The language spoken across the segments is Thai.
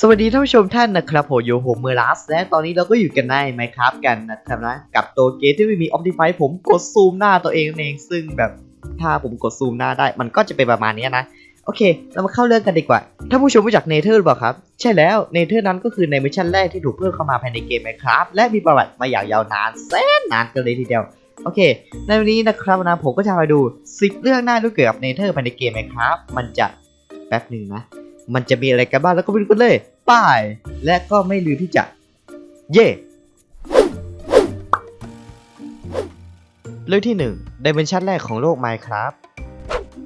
สวัสดีท่านผู้ชมท่านนะครับผมโยโฮเมอร์ลัสและตอนนี้เราก็อยู่กันในไมครับกันนะครับนะกับตัวเกมที่ไม่มีออ t ติไฟผมกดซูมหน้าตัวเองเองซึ่งแบบถ้าผมกดซูมหน้าได้ มันก็จะเป็นประมาณนี้นะ โอเค เรามาเข้าเรื่องกันดีกว่าท่านผู้ชมรู้จักเนเธอร์หรือเปล่าครับ ใช่แล้วเนเธอร์นั้นก็คือในมิชชั่นแรกที่ถูกเพิ่มเข้ามาภายในเกมไมครับและมีประวัติมาอย่างยาวนานแสนนานกันเลยทีเดียวโอเค ในวันนี้นะครับนะผมก็จะมาดู10เรื่องหน่ารู้เกี่ยวกับเนเธอร์ภายในเกมไมครับมันจะแป๊บหนึ่งนะ มันจะมีอะไรกันบ้างแล้วก็ไปดูกันเลยป้าย และก็ไม่ลืมที่จะ เย่เรื่องที่1 Dimension แรกของโลก Minecraft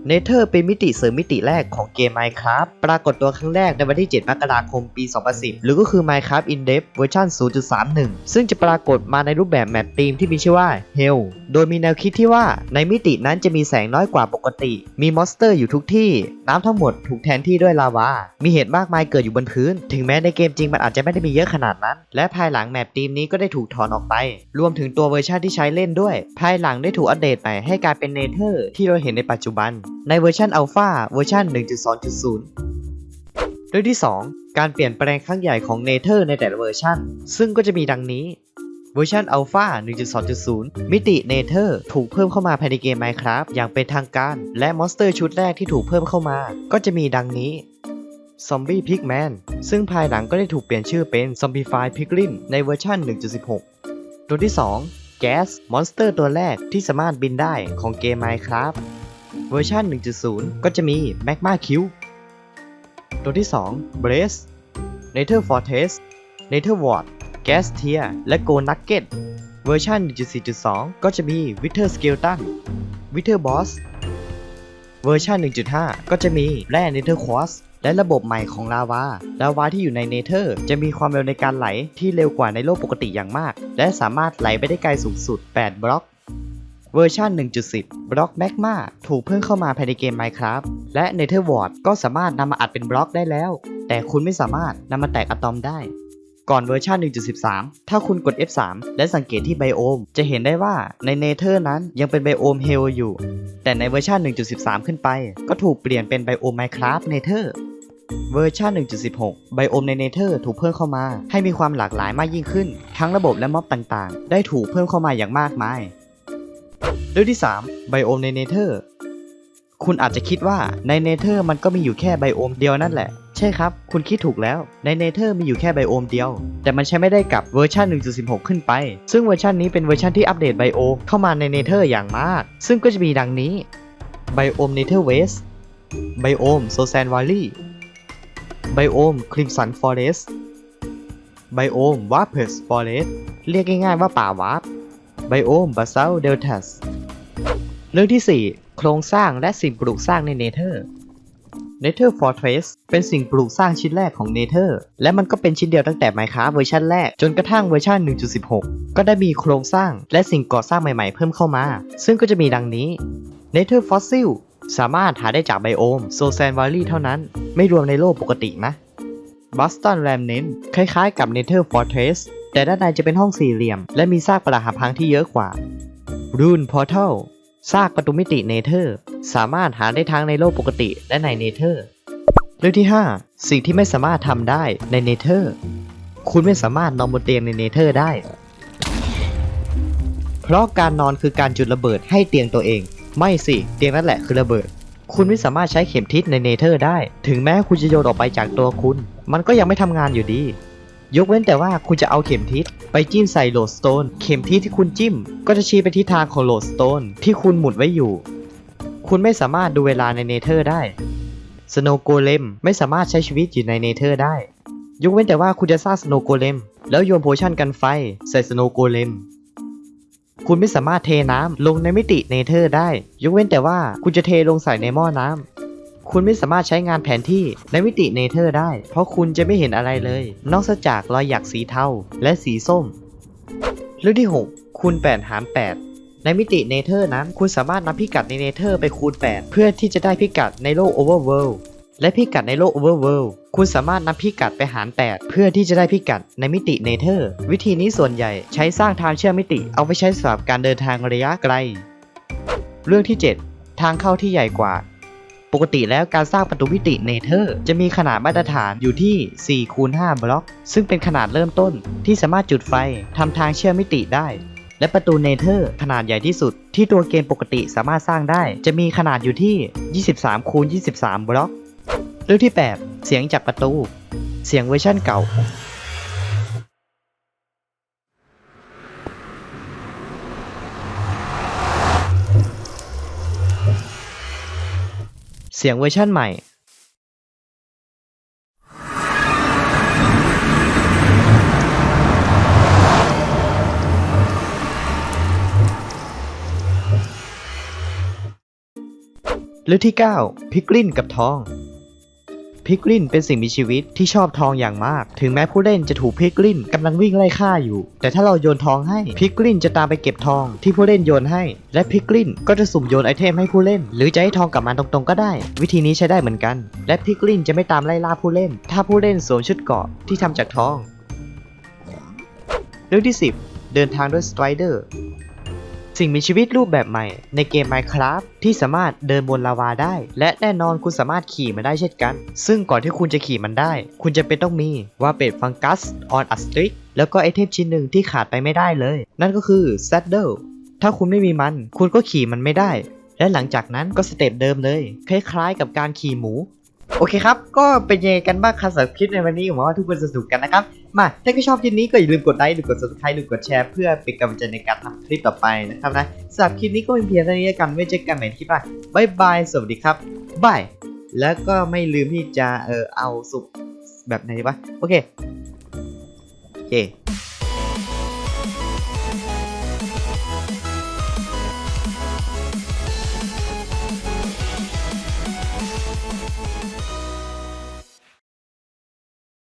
เนเธอร์เป็นมิติเสริมมิติแรกของเกม Minecraft ปรากฏตัวครั้งแรกในวันที่ 7 มกราคม ปี 2010 หรือก็คือ Minecraft In Depth เวอร์ชัน0.31 ซึ่งจะปรากฏมาในรูปแบบแมปธีมที่มีชื่อว่า Hell โดยมีแนวคิดที่ว่าในมิตินั้นจะมีแสงน้อยกว่าปกติ มีมอนสเตอร์อยู่ทุกที่ น้ำทั้งหมดถูกแทนที่ด้วยลาวา มีเหตุมากมายเกิดอยู่บนพื้น ถึงแม้ในเกมจริงมันอาจจะไม่ได้มีเยอะขนาดนั้น และภายหลังแมปธีมนี้ก็ได้ถูกถอนออกไป รวมถึงตัวเวอร์ชันที่ใช้เล่นด้วย ภายหลังได้ถูกอัปเดตใหม่ให้กลายเป็นเนเธอร์ที่เราเห็นในปัจจุบัน ในเวอร์ชันอัลฟาเวอร์ชัน1.2.0 เรื่องที่ 2 การเปลี่ยนแปลงครั้งใหญ่ของเนเธอร์ในแต่ละเวอร์ชันซึ่งก็จะมีดังนี้ เวอร์ชันอัลฟา1.2.0 มิติเนเธอร์ถูกเพิ่มเข้ามาภายในเกม Minecraft อย่างเป็นทางการ และมอนสเตอร์ชุดแรกที่ถูกเพิ่มเข้ามา ก็จะมีดังนี้ซอมบี้พิกแมนซึ่งภายหลังก็ได้ถูกเปลี่ยนชื่อเป็นซอมบี้ไฟพิกลินในเวอร์ชัน1.16 ตัวที่ 2 แก๊สมอนสเตอร์ตัวแรกที่สามารถบินได้ของเกม Minecraft เวอร์ชัน1.0 ก็จะมี Magma Cube ตัวที่ 2 Blaze Nether Fortress Nether Ward Gas Tier และ Go Nugget เวอร์ชัน1.4.2 ก็จะมี Wither Skeleton Wither Boss เวอร์ชัน1.5 ก็จะมีแร่ Nether Quartz และระบบใหม่ของลาวา ลาวาที่อยู่ในเนเธอร์ จะมีความเร็วในการไหลที่เร็วกว่าในโลกปกติอย่างมาก และสามารถไหลไปได้ไกลสูงสุด 8 บล็อก เวอร์ชัน1.10 บล็อกแมกมาถูกเพิ่มเข้ามาภายในเกม Minecraft และ Nether Ward ก็สามารถนำมาอัดเป็นบล็อกได้แล้ว แต่คุณไม่สามารถนำมาแตกอะตอมได้ ก่อนเวอร์ชัน1.13 ถ้าคุณกด F3 และสังเกตที่ไบโอม จะเห็นได้ว่าในเนเธอร์นั้นยังเป็นไบโอมเฮลอยู่ แต่ในเวอร์ชัน1.13 ขึ้นไป ก็ถูกเปลี่ยนเป็นไบโอม Minecraft Nether เวอร์ชัน1.16 ไบโอมในเนเธอร์ถูกเพิ่มเข้ามา ให้มีความหลากหลายมากยิ่งขึ้น ทั้งระบบและม็อบต่างๆ ได้ถูกเพิ่มเข้ามาอย่างมากมาย เรื่องที่ 3 ไบโอมในเนเธอร์ คุณอาจจะคิดว่าในเนเธอร์มันก็มีอยู่แค่ไบโอมเดียวนั่นแหละ ใช่ครับ คุณคิดถูกแล้ว ในเนเธอร์มีอยู่แค่ไบโอมเดียว แต่มันใช้ไม่ได้กับเวอร์ชัน1.16 ขึ้นไป ซึ่งเวอร์ชันนี้เป็นเวอร์ชันที่อัปเดตไบโอมเข้ามาในเนเธอร์อย่างมาก ซึ่งก็จะมีดังนี้ไบโอมเนเธอร์เวสไบโอมโซแซนวาลีไบโอมคริมสันฟอเรสไบโอมวาร์เพสฟอเรสเรียกง่ายๆว่าป่าวาร์ปไบโอมบาซัลเดลทัสเรื่องที่ 4 โครงสร้างและสิ่งปลูกสร้างในเนเธอร์ Nether Fortress เป็นสิ่งปลูกสร้างชิ้นแรกของ Nether และมันก็เป็นชิ้นเดียวตั้งแต่ Minecraft เวอร์ชันแรก จนกระทั่งเวอร์ชัน1.16 ก็ได้มีโครงสร้างและสิ่งก่อสร้างใหม่ๆเพิ่มเข้ามา ซึ่งก็จะมีดังนี้ Nether Fossil สามารถหาได้จากไบโอมโซแซนวาลีเท่านั้น ไม่รวมในโลกปกตินะ Boston Remnant คล้ายๆกับ Nether Fortress แต่ด้านในจะเป็นห้องสี่เหลี่ยม และมีซากปรักหักพังที่เยอะกว่า Rune Portal ซากประตูมิติเนเธอร์ สามารถหาได้ทั้งในโลกปกติและในเนเธอร์ เรื่องที่ 5 สิ่งที่ไม่สามารถทำได้ในเนเธอร์ คุณไม่สามารถนอนบนเตียงในเนเธอร์ได้ เพราะการนอนคือการจุดระเบิดให้เตียงตัวเอง ไม่สิเตียงนั่นแหละคือระเบิด คุณไม่สามารถใช้เข็มทิศในเนเธอร์ได้ ถึงแม้คุณจะโยนออกไปจากตัวคุณ มันก็ยังไม่ทำงานอยู่ดี ยกเว้นแต่ว่าคุณจะเอาเข็มทิศไปจิ้มใส่โหลดสโตน เข็มทิศที่คุณจิ้ม ก็จะชี้ไปทิศทางของโหลดสโตนที่คุณหมุดไว้อยู่ คุณไม่สามารถดูเวลาในเนเธอร์ได้ สโนโกเลมไม่สามารถใช้ชีวิตอยู่ในเนเธอร์ได้ ยกเว้นแต่ว่าคุณจะสร้างสโนโกเลมแล้วโยนโพชั่นกันไฟใส่สโนโกเลมคุณไม่สามารถเทน้ำลงในมิติเนเธอร์ได้ ยกเว้นแต่ว่าคุณจะเทลงใส่ในหม้อน้ำ คุณไม่สามารถใช้งานแผนที่ในมิติเนเธอร์ได้ เพราะคุณจะไม่เห็นอะไรเลย นอกจากรอยหยักสีเทาและสีส้มเรื่องที่ 6 คูณ 8 หาร 8 ในมิติเนเธอร์นั้น คุณสามารถนำพิกัดในเนเธอร์ไปคูณ 8 เพื่อที่จะได้พิกัดในโลกโอเวอร์เวิลด์และพิกัดในโลกโอเวอร์เวิลด์คุณสามารถนำพิกัดไปหาร 8 เพื่อที่จะได้พิกัดในมิติเนเธอร์ วิธีนี้ส่วนใหญ่ใช้สร้างทางเชื่อมมิติ เอาไปใช้สำหรับการเดินทางระยะไกล เรื่องที่ 7 ทางเข้าที่ใหญ่กว่า ปกติแล้วการสร้างประตูมิติเนเธอร์จะมีขนาดมาตรฐานอยู่ที่4คูณ5บล็อก ซึ่งเป็นขนาดเริ่มต้นที่สามารถจุดไฟทำทางเชื่อมมิติได้ และประตูเนเธอร์ขนาดใหญ่ที่สุด ที่ตัวเกมปกติสามารถสร้างได้ จะมีขนาดอยู่ที่ 23คูณ23 บล็อกเรื่องที่ 8 เสียงจากประตู เสียงเวอร์ชั่นเก่า สียงเวอร์ชั่นใหม่เรื่องที่ 9 พิกลินกับทอง พิกลินเป็นสิ่งมีชีวิตที่ชอบทองอย่างมาก ถึงแม้ผู้เล่นจะถูกพิกลินกำลังวิ่งไล่ฆ่าอยู่ แต่ถ้าเราโยนทองให้พิกลินจะตามไปเก็บทองที่ผู้เล่นโยนให้ และพิกลินก็จะสุ่มโยนไอเทมให้ผู้เล่น หรือจะให้ทองกลับมาตรงๆก็ได้ วิธีนี้ใช้ได้เหมือนกัน และพิกลินจะไม่ตามไล่ล่าผู้เล่น ถ้าผู้เล่นสวมชุดเกราะที่ทำจากทองเรื่องที่ 10 เดินทางด้วยสไตรเดอร์ สิ่งมีชีวิตรูปแบบใหม่ในเกม Minecraft ที่สามารถเดินบนลาวาได้ และแน่นอนคุณสามารถขี่มันได้เช่นกัน ซึ่งก่อนที่คุณจะขี่มันได้ คุณจะเป็นต้องมีว่าเป็ดฟังกัสออนอัสตริกแล้วก็ไอเทมชิ้นหนึ่งที่ขาดไปไม่ได้เลย นั่นก็คือ Saddle ถ้าคุณไม่มีมัน คุณก็ขี่มันไม่ได้ และหลังจากนั้นก็สเต็ปเดิมเลย คล้ายๆ กับการขี่หมู โอเคครับ ก็เป็นยังไงกันบ้างครับสำหรับคลิปในวันนี้ผมว่าทุกคนสนุกกันนะครับ มาถ้าก็ชอบคลิปนี้ก็อย่าลืมกดไลค์หรือกด subscribe หรือกดแชร์เพื่อเป็นกำลังใจในการทำคลิปต่อไปนะครับนะสำหรับคลิปนี้ก็เป็นเพียงเท่านี้กันไว้เจอกันใหม่ในคลิปหน้าบายบาย สวัสดีครับบาย แล้วก็ไม่ลืมที่จะเออเอาสุกแบบไหนดีวะ โอเค โอเค